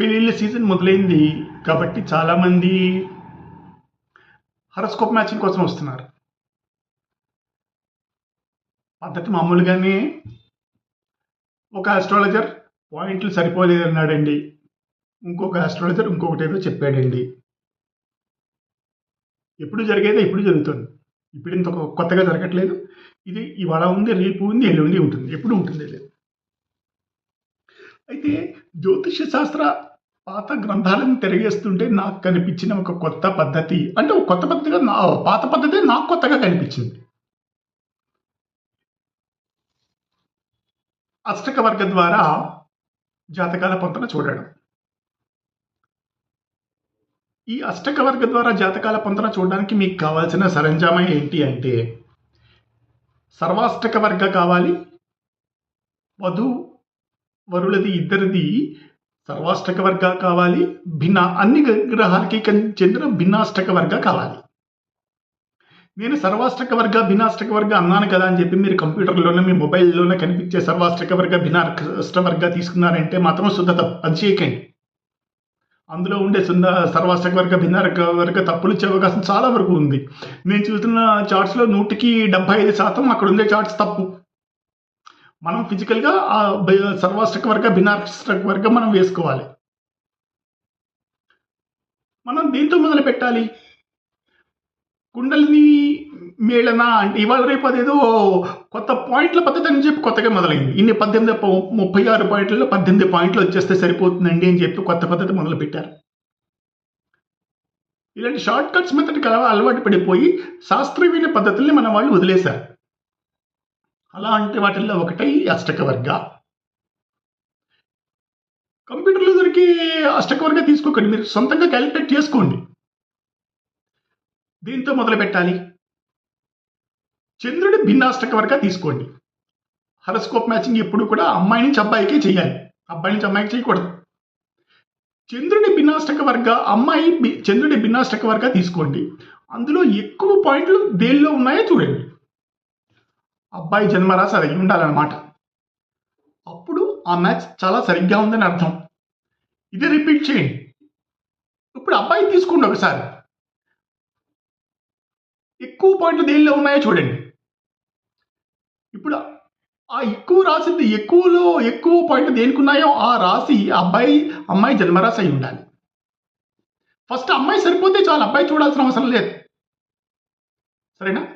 పెళ్ళిళ్ళ సీజన్ మొదలైంది కాబట్టి చాలామంది హరస్కోప్ మ్యాచింగ్ కోసం వస్తున్నారు. పద్ధతి మామూలుగానే ఒక ఆస్ట్రాలజర్ పాయింట్లు సరిపోలేదన్నాడండి. ఇంకొక ఆస్ట్రాలజర్ ఇంకొకటి ఏదో చెప్పాడండి. ఎప్పుడు జరిగేదో ఇప్పుడు జరుగుతుంది. ఇప్పుడు ఇంత కొత్తగా జరగట్లేదు. ఇది ఇవాళ ఉంది రేపు ఉంది ఎల్లుండి ఉంటుంది. ఎప్పుడు ఉంటుంది లేదు అయితే జ్యోతిష శాస్త్ర పాత గ్రంథాలను తిరిగేస్తుంటే నాకు కనిపించిన ఒక కొత్త పద్ధతి. అంటే ఒక కొత్త పద్ధతిగా నా పాత పద్ధతి నాకు కొత్తగా కనిపించింది. అష్టక వర్గ ద్వారా జాతకాల పొంతన చూడడం. ఈ అష్టక వర్గ ద్వారా జాతకాల పొంతన చూడడానికి మీకు కావాల్సిన సరంజామా ఏంటి అంటే సర్వాష్టక వర్గ కావాలి వధు వరులది ఇద్దరిది సర్వాష్టక వర్గ కావాలి. భిన్న అన్ని గ్రహాలకి చెందిన భిన్నాష్టక వర్గ కావాలి. నేను సర్వాష్టక వర్గ భిన్నాష్టక వర్గ అన్నాను కదా అని చెప్పి మీరు కంప్యూటర్లోనే మీ మొబైల్లోనే కనిపించే సర్వాష్టక వర్గ భిన్నాష్ట వర్గ తీసుకున్నారంటే మాత్రం శుద్ధత అది చేయకండి. అందులో ఉండే సుంద సర్వాష్టక వర్గ భిన్నారక వర్గ తప్పులు ఇచ్చే అవకాశం చాలా వరకు ఉంది. నేను చూస్తున్న చార్ట్స్లో నూటికి డెబ్బై ఐదు శాతం అక్కడ ఉండే చార్ట్స్ తప్పు. మనం ఫిజికల్గా ఆ వర్గ సర్వాష్టక వర్గ భిన్నాష్టక మనం వేసుకోవాలి. మనం దీంతో మొదలు పెట్టాలి? కుండలిని మేళన అంటే ఇవాళ రేపు అదేదో కొత్త పాయింట్ల పద్ధతి అని చెప్పి కొత్తగా మొదలైంది. ఇన్ని పద్దెనిమిది ముప్పై ఆరు పాయింట్లలో పద్దెనిమిది పాయింట్లు వచ్చేస్తే సరిపోతుందండి అని చెప్పి కొత్త పద్ధతి మొదలు పెట్టారు. ఇలాంటి షార్ట్ కట్స్ మెథడ్కి అలవాటు పడిపోయి శాస్త్రీయమైన పద్ధతుల్ని మన వాళ్ళు వదిలేశారు. అలాంటి వాటిల్లో ఒకటై అష్టక వర్గ కంప్యూటర్లో దొరికి అష్టకవర్గ తీసుకోకండి. మీరు సొంతంగా క్యాలిక్యులేట్ చేసుకోండి. దీంతో మొదలు పెట్టాలి చంద్రుడి భిన్నాష్టక వర్గ తీసుకోండి. హరస్కోప్ మ్యాచింగ్ ఎప్పుడు కూడా అమ్మాయి నుంచి అబ్బాయికే చేయాలి. అబ్బాయి నుంచి అమ్మాయికి చేయకూడదు. చంద్రుడి భిన్నాష్టక వర్గ అమ్మాయి చంద్రుడి భిన్నాష్టక వర్గ తీసుకోండి. అందులో ఎక్కువ పాయింట్లు దేనిలో ఉన్నాయో చూడండి. అబ్బాయి జన్మరాశి అది ఉండాలన్నమాట. అప్పుడు ఆ మ్యాచ్ చాలా సరిగ్గా ఉందని అర్థం. ఇది రిపీట్ చేయండి. ఇప్పుడు అబ్బాయి తీసుకోండి ఒకసారి. ఎక్కువ పాయింట్లు దేనిలో ఉన్నాయో చూడండి. ఇప్పుడు ఆ ఎక్కువ రాసింది ఎక్కువలో ఎక్కువ పాయింట్ దేనికి ఉన్నాయో ఆ రాసి అబ్బాయి అమ్మాయి జన్మరాశి అయి ఉండాలి. ఫస్ట్ అమ్మాయి సరిపోతే చాలు అబ్బాయి చూడాల్సిన అవసరం లేదు. సరేనా?